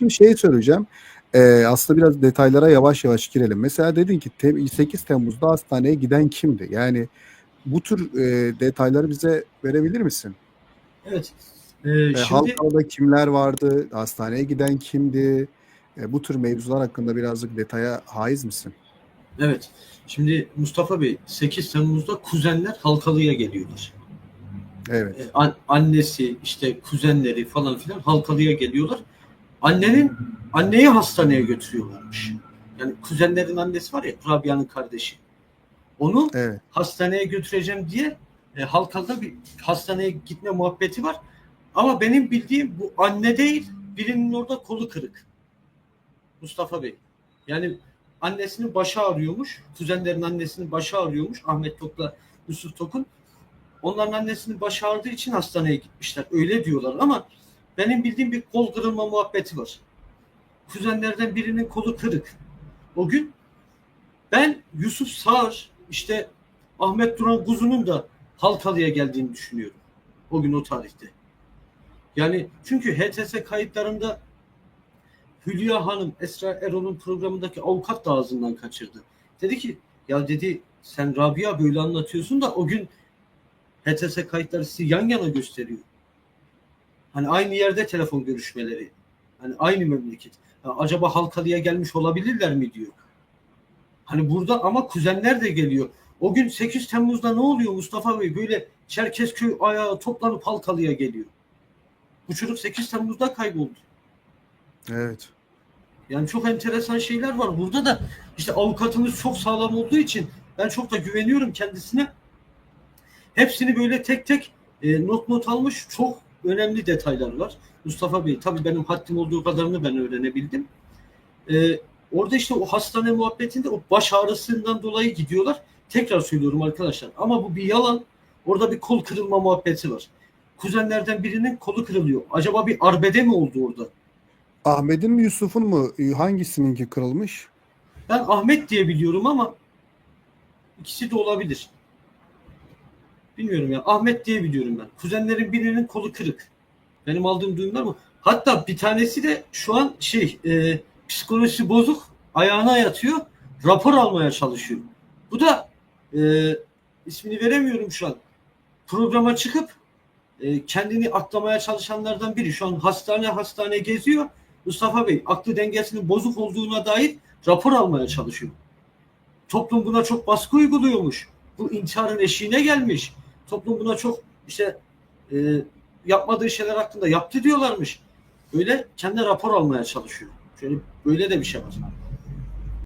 Şimdi şeyi söyleyeceğim. Ee, aslında biraz detaylara yavaş yavaş girelim. Mesela dedin ki te- 8 Temmuz'da hastaneye giden kimdi? Yani bu tür e, detayları bize verebilir misin? Evet. Ee, E, şimdi Halkalı'da kimler vardı? Hastaneye giden kimdi? E, bu tür mevzular hakkında birazcık detaya haiz misin? evet. Şimdi Mustafa Bey 8 Temmuz'da kuzenler Halkalı'ya geliyorlar. Evet. Ee, an- annesi işte kuzenleri falan filan Halkalı'ya geliyorlar. Annenin anneyi hastaneye götürüyorlarmış. Yani kuzenlerin annesi var ya Rabia'nın kardeşi. Onu Evet. hastaneye götüreceğim diye e, Halkalı'da bir hastaneye gitme muhabbeti var. Ama benim bildiğim bu anne değil, birinin orada kolu kırık. Mustafa Bey. Yani annesinin başı ağrıyormuş. Kuzenlerin annesinin başı ağrıyormuş. Ahmet Tok'la Yusuf Tok'un. Onların annesinin başı ağrıdığı için hastaneye gitmişler. Öyle diyorlar ama benim bildiğim bir kol kırılma muhabbeti var. Kuzenlerden birinin kolu kırık. O gün ben Yusuf Sağır işte Ahmet Duran Kuzu'nun da Halkalı'ya geldiğini düşünüyorum. O gün o tarihte. Yani çünkü HTS kayıtlarında Hülya Hanım Esra Erol'un programındaki avukat da ağzından kaçırdı. Dedi ki ya dedi sen Rabia böyle anlatıyorsun da o gün HTS kayıtları sizi yan yana gösteriyor. Hani aynı yerde telefon görüşmeleri. Hani aynı memleket. Ya acaba Halkalı'ya gelmiş olabilirler mi diyor. Hani burada ama kuzenler de geliyor. O gün 8 Temmuz'da ne oluyor Mustafa Bey? Böyle Çerkezköy ayağı toplanıp Halkalı'ya geliyor. Bu çocuk 8 Temmuz'da kayboldu. Evet. Yani çok enteresan şeyler var. Burada da işte avukatımız çok sağlam olduğu için ben çok da güveniyorum kendisine. Hepsini böyle tek tek e, not not almış çok önemli detaylar var. Mustafa Bey tabii benim haddim olduğu kadarını ben öğrenebildim. E, orada işte o hastane muhabbetinde o baş ağrısından dolayı gidiyorlar. Tekrar söylüyorum arkadaşlar ama bu bir yalan. Orada bir kol kırılma muhabbeti var. Kuzenlerden birinin kolu kırılıyor. Acaba bir arbede mi oldu orada? Ahmet'in mi Yusuf'un mu? Hangisininki kırılmış? Ben Ahmet diye biliyorum ama ikisi de olabilir. Bilmiyorum ya. Ahmet diye biliyorum ben. Kuzenlerin birinin kolu kırık. Benim aldığım duyumlar bu. Hatta bir tanesi de şu an şey e, psikolojisi bozuk ayağına yatıyor. Rapor almaya çalışıyor. Bu da e, ismini veremiyorum şu an. Programa çıkıp e, kendini aklamaya çalışanlardan biri. Şu an hastane hastane geziyor. Mustafa Bey aklı dengesinin bozuk olduğuna dair rapor almaya çalışıyor. Toplum buna çok baskı uyguluyormuş. Bu intiharın eşiğine gelmiş. Toplum buna çok işte e, yapmadığı şeyler hakkında yaptı diyorlarmış. Böyle kendi rapor almaya çalışıyor. Şöyle böyle de bir şey var.